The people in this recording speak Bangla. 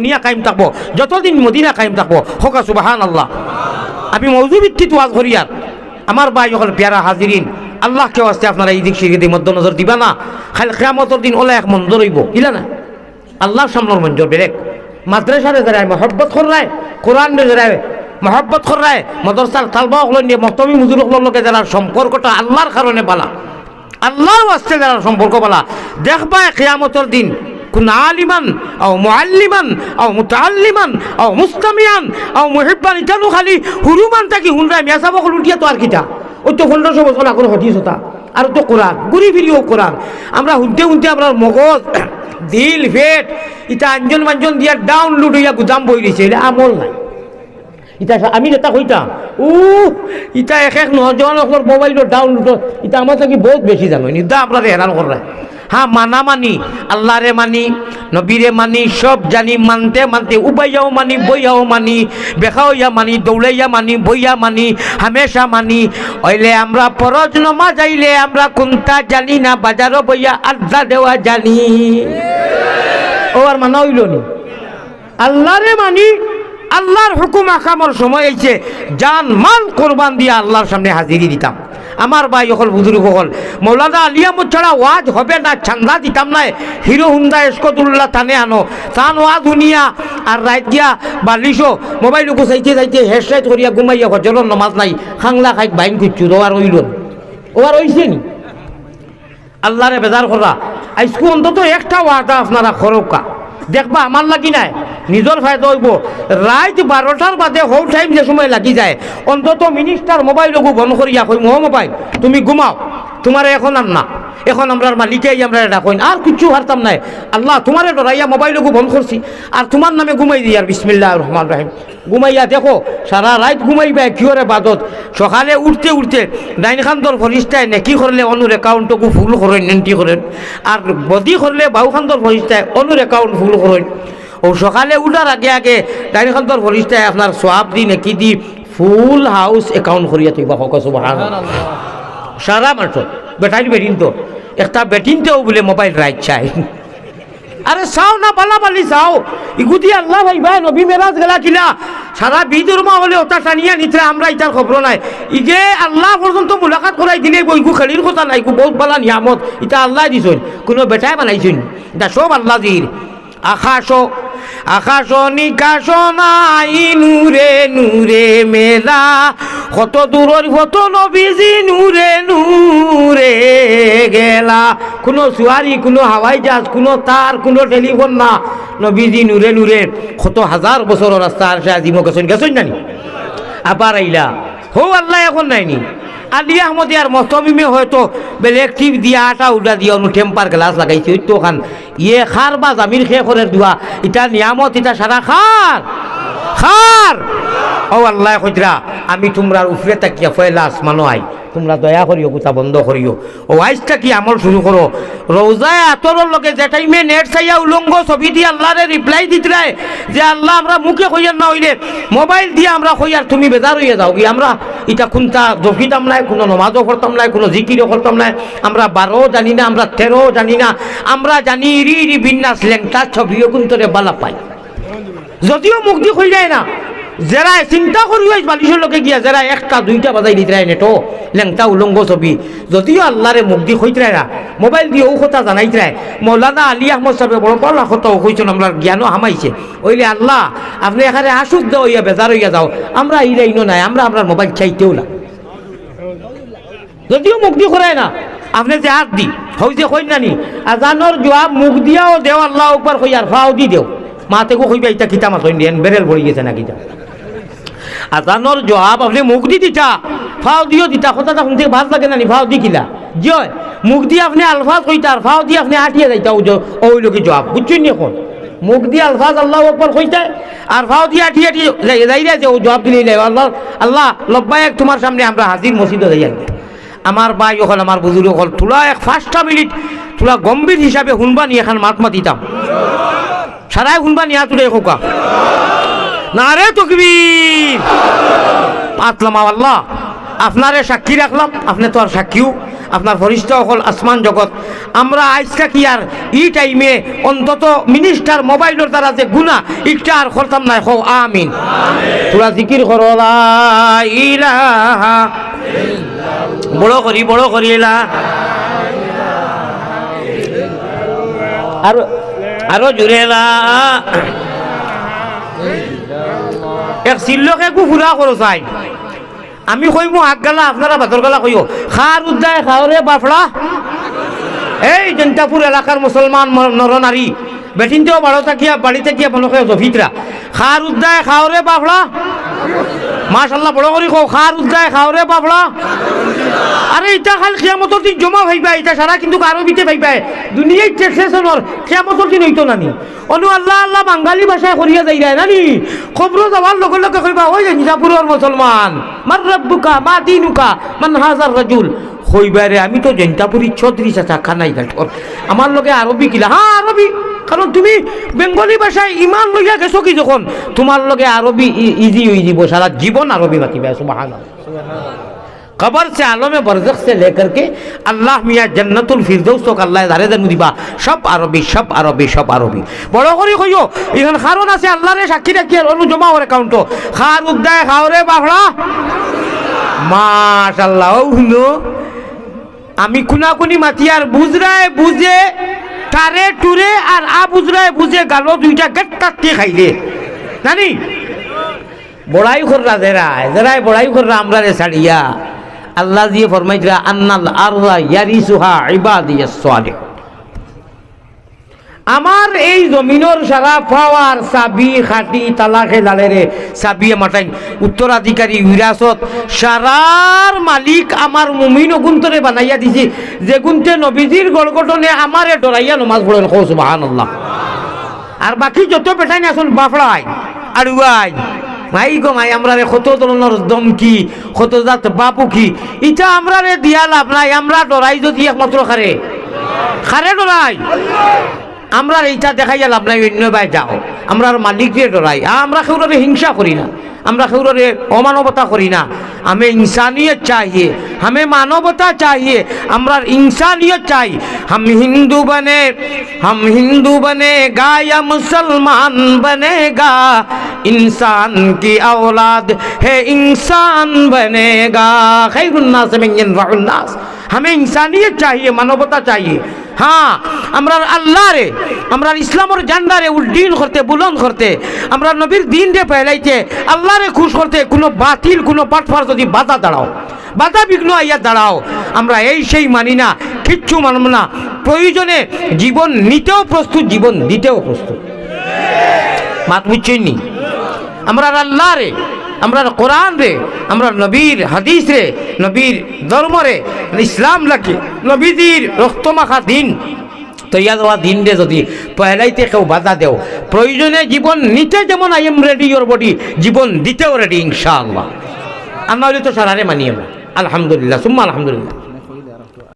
দুনিয়া কায়েম থাকব। যতদিন মদিনা কায়েম থাকব। হোকা সুবাহান আল্লাহ আমি মৌজু ভিত্তিত ওয়াজ করি আর। আমার ভাই হল পেয়ারা হাজিরিন, আল্লাহ কেউ আসতে আপনারা এই দিক সিরিদি মধ্য নজর দিবা না। খালি কেয়ামতর দিন ওলা এক মন্দ রইব ইলা না? আল্লাহর সামনের মঞ্জর বেরেক। মাদ্রাসারে যারায় মহব্বত করায় কোরআন যারায় মহব্বত করায় মদরসার তালবা হলো নিয়ে মক্তবী মুজুর হলোর লোকে যারা সম্পর্কটা আল্লাহর কারণে বালা। আল্লাহর আসতে যারা সম্পর্ক বালা। দেখবা কেয়ামতর দিন কোন আলিমান আও মুআল্লিমান, আও মুতাআল্লিমান, আও মুস্তামিয়ান, আও মুহিব্বান ইতানো খালি? হুরুমান তাকি হুনরাই মিয়া সাবক লুটিয়া তো আর কিটা? ওই তো পনেরোশো বছর আগর হদিস হতা আর তো কোরআন, ঘুরি ফিরিও কোরআন। আমরা শুনতে শুনতে আমরা মগজ, দিল ফেট ইটা আঞ্জন মাঞ্জন দিয়া ডাউনলোড হইয়া গুদাম বই দিছে, এটা আমল নাই। ইটা আমি যেটা কইতাম উ ইটা এক এক নজন মোবাইলের ডাউনলোড ইটা আমার থাকি বহুত বেশি জানো, নিদা আপনারা হেরান করায় হ্যাঁ মানা মানি, আল্লাহরে মানি, নবীরে মানি, সব জানি, মানতে মানতে, উবাইয়াও মানি, বইয়াও মানি, বেখাওয়া মানি দৌড়াইয়া মানি, বইয়া মানি, হামেশা মানি। ওইলে আমরা পরজ নমা যাইলে আমরা কোনটা জানি না, বাজারও বইয়া আড্ডা দেওয়া জানি। ও আর মানা হইল নি? আল্লাহরে মানি, আল্লাহর হুকুম আকামর সময় এইছে জান মাল কোরবান দিয়ে আল্লাহর সামনে হাজিরি দিতাম। আমার ভাই হল বুজুর্গ হল মৌলানা আলিয়ামত ছাড়া ওয়াজ হবে না ছান্দা দিতাম নাই হিরো হুন্দা এসকতুল্লাহ টানে আনো। তান ওয়াজ শুনিয়া আর রাইত গিয়া বালিশো মোবাইল চাইতে চাইতে হেড সাইড করিয়া ঘুমাইয়া হজরের নমাজ নাই, খাংলা খাইক বাইন খুঁজছু ও আর ওইল। ও আর ওইছে নি? আল্লাহরে বেজার করা। আজকু অন্তত একটা ওয়াদা আপনারা খরকা। দেখবা আমার লাগি নাই। নিজের ফায়দা হইব রাত বারোটার বাদে হোল টাইম যে সময় লাগি যায়। অন্তত মিনিস্টার মোবাইলকু বন্ধ করিয়া কই মো মোবাইল তুমি ঘুমাও। তোমার এখন আর না এখন আমরা মালিকে আমরা এটা কইন। আর কিচ্ছু হারতাম নাই। আল্লাহ তোমারে ডরাইয়া মোবাইলকু বন্ধ করছি। আর তোমার নামে ঘুমাই দিই আর বিসমিল্লাহ রহমান রাহিম। ঘুমাইয়া দেখো, সারা রাত ঘুমাইবা কিহরে বাদত। সকালে উঠতে উঠতে ডাইনখান্তর ফরিস্তায় নেকি করলে অনুর একাউন্টকু ফুল করেন নেন্টি করেন। আর বদি করলে বাউখান্তর ফরিস্তায় অনুর একাউন্ট ফুল করেন। ও সকালে উঠার আগে আগে ডাইনখান্তর ফরিস্তায় আপনার সোয়াব দি, নেকি দি ফুল হাউস একাউন্ট করিয়া তুই কসু সারা মাস বেটাইল বেটিন তো। একটা বেটিনতেও বলে মোবাইল রাইট চাই। আরে চাও না পালা পালি চাও। ইগুদি আল্লাহ ভাই ভাই নবী মেরাজ গেলা কিলা সারা বিদুর মা হলে ওটা টানিয়া নিতে আমরা ইটার খবর নাই। ইগে আল্লাহ পর্যন্ত মুলাকাত করাই দিলে বইকু খেলির কথা নাই বহুত বালা নিয়ামত। ইটা আল্লাহ দিছুন, কোনো বেটাই বানাইছুন। এটা সব আল্লাহ দির আকাশ আকাশ নিকাশ নাই, নূরে নূরে মেলা। কত দূরের কত নবীজি, নূরে নূরে কোনো সুয়ারি কোনো হাওয়াই জাহাজ, কোনো তার, কোনো টেলিফোন না। নবীজি নূরে নূরে কত হাজার বছর রাস্তা আর সে আজিমো গেছেন গেছেন জানি আবার আইলা হো, আল্লাহ এখন নাইনি আলি আহমদ আর মস্তমিমে হয়তো বেলেগ টিপ দিয়া আটা উল্টা দিয়া অনু টেম্পার গ্লাস লাগাইছে ওই খান ইয়ে খার বা জামির খে করে দোয়া ইটা নিয়ামত, ইটা সারা খার খার ও আল্লাহ কইতরা আমি তোমরা উফরে তাকিয়া ফয়লা আসমানো আই তোমরা দয়া করিও কোথা বন্ধ করিও। ও আইসটা কি আমল শুরু করো? রোজায় আতরের লগে যে টাইমে নেট চাইয়া উলঙ্গ ছবি দিয়ে আল্লাহরে রিপ্লাই দিতরায় যে আল্লাহ আমরা মুখে কইয়ার না হইলে মোবাইল দিয়ে আমরা কইয়ার তুমি বেজার হইয়া যাও কি? আমরা এটা কোনটা জফিতাম নাই, কোনো নমাজও করতাম নাই, কোনো জিকিরও করতাম নাই। আমরা বারো জানি না, আমরা তেরো জানি না। আমরা জানি ইরি ইরি বিন্যাস লেংটা ছবিও কুন্তরে বালা পাই যদিও মুক্তি হয়ে যায় না যারা চিন্তা করি ওই বালিশের লোকে গিয়া যারা একটা, দুইটা বাজাই দিতে নেটো, লেংটা উলঙ্গ ছবি। যদিও আল্লাহরে মুক্তি হইতে না, মোবাইল দিয়ে ও কথা জানাইতে রায় মৌলানা আলী আহমদ সাহেব বড় বড় কথা হইছেন আমরা জ্ঞানও হামাইছে। ওইলে আল্লাহ, আপনি এখানে আসুক দে হইয়া বেজার হইয়া যাও। আমরা ইরাইনো নাই, আমরা আপনার মোবাইল চাইতেও না। যদিও মুক্তি করায় না, আপনি যে হাত দি, হই যে কই নানি আজানোর জবাব মুখ দিয়াও দেও, আল্লাহ উপর কই আর ফাও দি দেও। মাতেকো কইবা ইটা কিতা ইন্ডিয়ান বেরেল পড়ি গেছে না কিতা। আজানোর জবাব আপনি মুখ দি দিতা ফাও দিও দিতা কথাটা শুনতে ভালো লাগে নানি ফাও দি কিলা? জয় মুখ দিয়ে আপনি আলফাজ কইতার ফাও দিয়ে আপনি আটিয়ে যাইতা ওই লোকে জবাব। বুঝছেন এখন? মুখ দিয়ে আলফাজ আল্লাহ উপর কইতে আর ফাও দিয়ে আটিয়ে আটিয়ে যাই যাই ও জবাব দিলেই দিলে আল্লাহ আল্লাহ, লব্বায়ক তোমার সামনে আমরা হাজির মসজিদে যাই আমার ভাই হল আমার বুজুর্গ হল তোলা এক পাঁচটা মিনিট, তোলা গম্ভীর হিসাবে শুনবা নি এখন মাত মাতিতাম সারাই শুনবা নিয়া তোলে খোকা না রে তকবীর। পাতলাম আল্লাহ। আপনারে সাক্ষী রাখলাম, আপনি তো আর সাক্ষীও। আপনার ফরিষ্ঠ হল আসমান জগৎ। আমরা আজকা কি আর ই টাইমে অন্তত মিনিস্টার মোবাইলের দ্বারা যে গুণা ইটা আর করতাম না। হো আমিন। তোরা জিকির করো বড় করি বড় করি, লা আরও আরও জুড়ে লা এক চিল্লকে কুকুরা করো চাই। আমি কইমু আগ গালা আপনারা ভাতর গালা কইও খার উদ্দায় খাওয়ারে বাফড়া এই জনতাপুর এলাকার মুসলমান নরনারী বেটিনতেও বাড়ো থাকিয়া বাড়িতে গিয়া মনে হয় জফিতরা খার উদ্দায় খাওয়ারে বাফড়া মাশাল্লাহ বড় করি কও, খার উদ্দায় খাওরে বাফড়া আরে, এটা খাল কিয়ামতর দিন জমা ভাইবা, এটা সারা কিন্তু আরবিতে ভাইবা। দুনিয়ায় টেক্সেশনের কিয়ামতর দিন হইতো নানি। অনু আল্লাহ আল্লাহ বাঙালি ভাষায় করিয়া যাই যায় নানি। খবর যাওয়ার লগে লগে কইবা, ওই যে নিজাপুরের মুসলমান মার রব্বুকা, মা দিনুকা, মান হাজার রাজুল। হইবারে আমি তো জেন্তাপুরি ছত্রিশ আছে খানাই গাঠর আমার লগে আরবি কিলা হ্যাঁ আরবি। কারণ তুমি বেঙ্গলি ভাষায় ইমান লইয়া গেছো কি যখন? তোমার লগে আরবি ইজি হয়ে যাব, সারা জীবন আরবি বাকিবে সুবাহান কবর সে আলমে বরজক সে লেকরকে আল্লাহ মিয়া জন্নতুল ফিরদৌস তোক আল্লাহ ধারে দেন দিবা। সব আরবি সব আরবি সব আরবি। বড় করে কইও ইখান খারণ আছে আল্লাহরে সাক্ষী রাখি, আর অনু জমা ওর অ্যাকাউন্ট খার উদ্দায় খাওরে বাহড়া মাশাল্লাহ আমি খুনাখুনি মাতিয়ার বুঝরায় বুঝে তারে টুরে আর আ বুঝরায় বুঝে গালো দুইটা গেট কাটতে খাইলে। জানি বড়াই কররা জেরায় জেরায় বড়াই কররা আমরা রে ছাড়িয়া। আল্লাহ দিয়ে ফরমাইতরা আন্নাল আরদা ইয়ারিসুহা ইবাদিয়াস সালিহ আমার এই জমিনের সারা পাওয়ার চাবি, খাটি, তালাকে লালেরে চাবিয়ে মাটাই উত্তরাধিকারী বিরাসত সারার মালিক আমার মুমিন গুন্তরে বানাইয়া দিছি। যে গুনতে নবীজির গড়গটনে আমারে ডরাইয়া নমাজ পড়েন বাহান আল্লাহ আর বাকি যত পেটাই আসুন বাফড়াই আড়ুয়াই মাই গো মাই আমরা রে কত ধরনের দমকি কত জাত বাপু কি? ইটা আমরা রে দিয়া লাভ নাই আমরা ডরাই যদি একমাত্র খারে খারে ডরাই আমরা এইটা দেখাইয়া লাভ নাই অন্য বাই যাও আমরা মালিক দিয়ে ডরাই আমরা কেউরে হিংসা করি না আমরা কেউরে অমানবতা করি না हमें इंसानियत चाहिए हमें मानवता चाहिए আমরা इंसानियत চাই हम हिंदू बने हम हिंदू बनेगा या मुसलमान बनेगा इंसान की औलाद है इंसान बनेगा खैरुन्नास में यनफउन्नास हमें इंसानियत चाहिए मानवता चाहिए হ্যাঁ আমরা আল্লাহ রে আমরা ইসলামের জান্ডা রে উল্টিন করতে বুলন করতে, আমরা নবীর দিন রে ফেলাইতে আল্লাহ রে খুশ করতে, কোনো বাতিল, কোনো পাটফার যদি বাধা দাঁড়াও, বাধা বিঘ্ন আইয়া দাঁড়াও, আমরা এই সেই মানি না, কিচ্ছু মানব না, প্রয়োজনে জীবন নিতেও প্রস্তুত, জীবন দিতেও প্রস্তুত। মাত বুঝছেন নি? আমরা আল্লাহ রে আমরা কোরআন রে, আমরা নবীর হাদিস রে, নবীর ধর্ম রে, ইসলাম লাগে, নবীজির রক্তমাখা দিন। তৈয়া দেওয়া দিন রে যদি পহেলাইতে কেউ বাধা দেও, প্রয়োজনে জীবন নিতে যেমন I am ready your body জীবন দিতেও রেডি ইনশাআল্লাহ। আমরা তো সারারে মানি আমরা আলহামদুলিল্লাহ, সুম্মা আলহামদুলিল্লাহ।